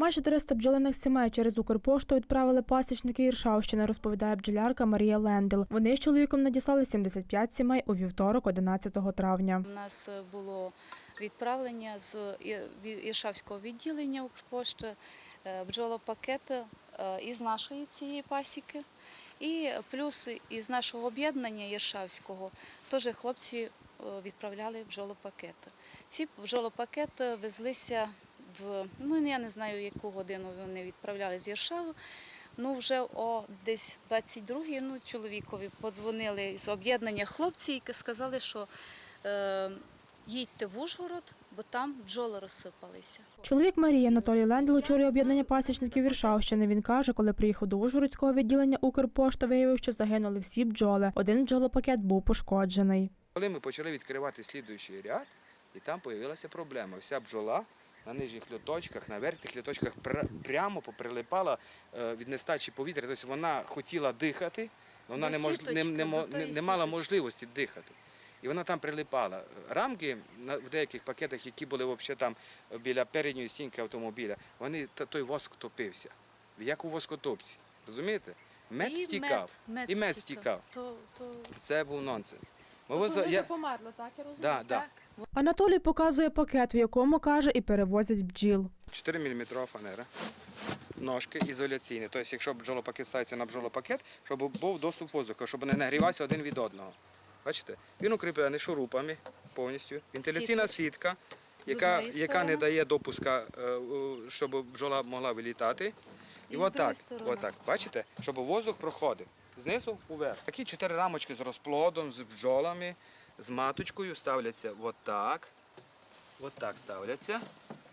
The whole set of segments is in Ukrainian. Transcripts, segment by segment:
Майже 300 бджолиних сімей через Укрпошту відправили пасічники Іршавщини, розповідає бджолярка Марія Лендел. Вони з чоловіком надіслали 75 сімей у вівторок, 11 травня. У нас е, було відправлення з Іршавського відділення Укрпошти, е, бджолопакет е, із нашої цієї пасіки. І плюс із нашого об'єднання Іршавського теж хлопці відправляли бджолопакети. Ці бджолопакети везлися в, ну я не знаю, яку годину вони відправляли з Іршави. Ну, вже о десь 22-й, ну, чоловікові подзвонили з об'єднання хлопці і сказали, що е, їдьте в Ужгород, бо там бджоли розсипалися. Чоловік Марії Анатолій Лендел очолює об'єднання пасічників Іршавщини. Він каже, коли приїхав до Ужгородського відділення Укрпошти, виявив, що загинули всі бджоли. Один бджолопакет був пошкоджений. Коли ми почали відкривати слідуючий ряд, і там з'явилася проблема. Вся бджола на нижніх льоточках, на верхніх льоточках пр- прямо поприлипала е, від нестачі повітря. Тобто вона хотіла дихати, але вона не, мож, не, не, не, не мала можливості дихати. І вона там прилипала. Рамки в деяких пакетах, які були взагалі там біля передньої стінки автомобіля, вони та- той воск топився. Як у воскотопці. Розумієте? Мед І стікав. мед І мед стікав. То, то... Це був нонсенс. Ми воза- я- померли, так я розумію? Да, да. Анатолій показує пакет, в якому каже, і перевозять бджіл. 4 мм фанера. Ножки ізоляційні. Тобто, якщо бджолопакет ставиться на бджолопакет, щоб був доступ воздуху, щоб не нагрівався один від одного. Бачите? Він укріплений шурупами повністю. Вентиляційна Сітка. сітка, яка, яка не дає допуска, е, щоб бджола могла вилітати. І, І отак, отак, бачите, щоб воздух проходив знизу вверх. Такі чотири рамочки з розплодом, з бджолами, з маточкою ставляться отак. Отак ставляться.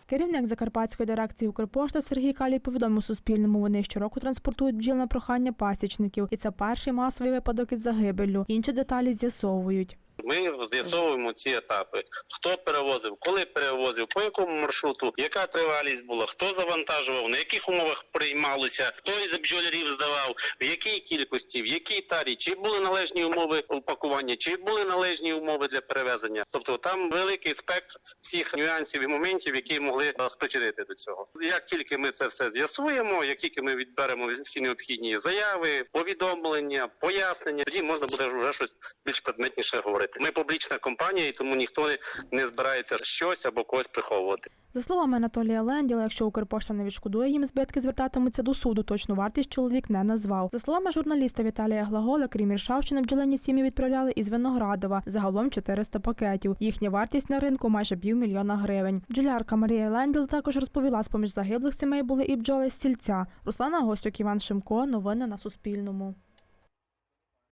Керівник Закарпатської дирекції Укрпошта Сергій Калій повідомив Суспільному, вони щороку транспортують бджіл на прохання пасічників. І це перший масовий випадок із загибеллю. Інші деталі з'ясовують. Ми з'ясовуємо ці етапи: хто перевозив, коли перевозив, по якому маршруту, яка тривалість була, хто завантажував, на яких умовах приймалося, хто із бджолярів здавав, в якій кількості, в якій тарі, чи були належні умови упакування, чи були належні умови для перевезення. Тобто там великий спектр всіх нюансів і моментів, які могли е, спричинити до цього. Як тільки ми це все з'ясуємо, як тільки ми відберемо всі необхідні заяви, повідомлення, пояснення, тоді можна буде вже щось більш предметніше говорити. Ми публічна компанія, і тому ніхто не, збирається щось або когось приховувати. За словами Анатолія Ленділа, якщо Укрпошта не відшкодує їм збитки, звертатимуться до суду. Точну вартість чоловік не назвав. За словами журналіста Віталія Глагола, крім Іршавщини, бджолині сім'ї відправляли із Виноградова. Загалом 400 пакетів. Їхня вартість на ринку майже півмільйона гривень. Бджолярка Марія Ленділ також розповіла, з поміж загиблих сімей були і бджоли з сільця. Руслана Гостюк, Іван Шимко. Новини на Суспільному.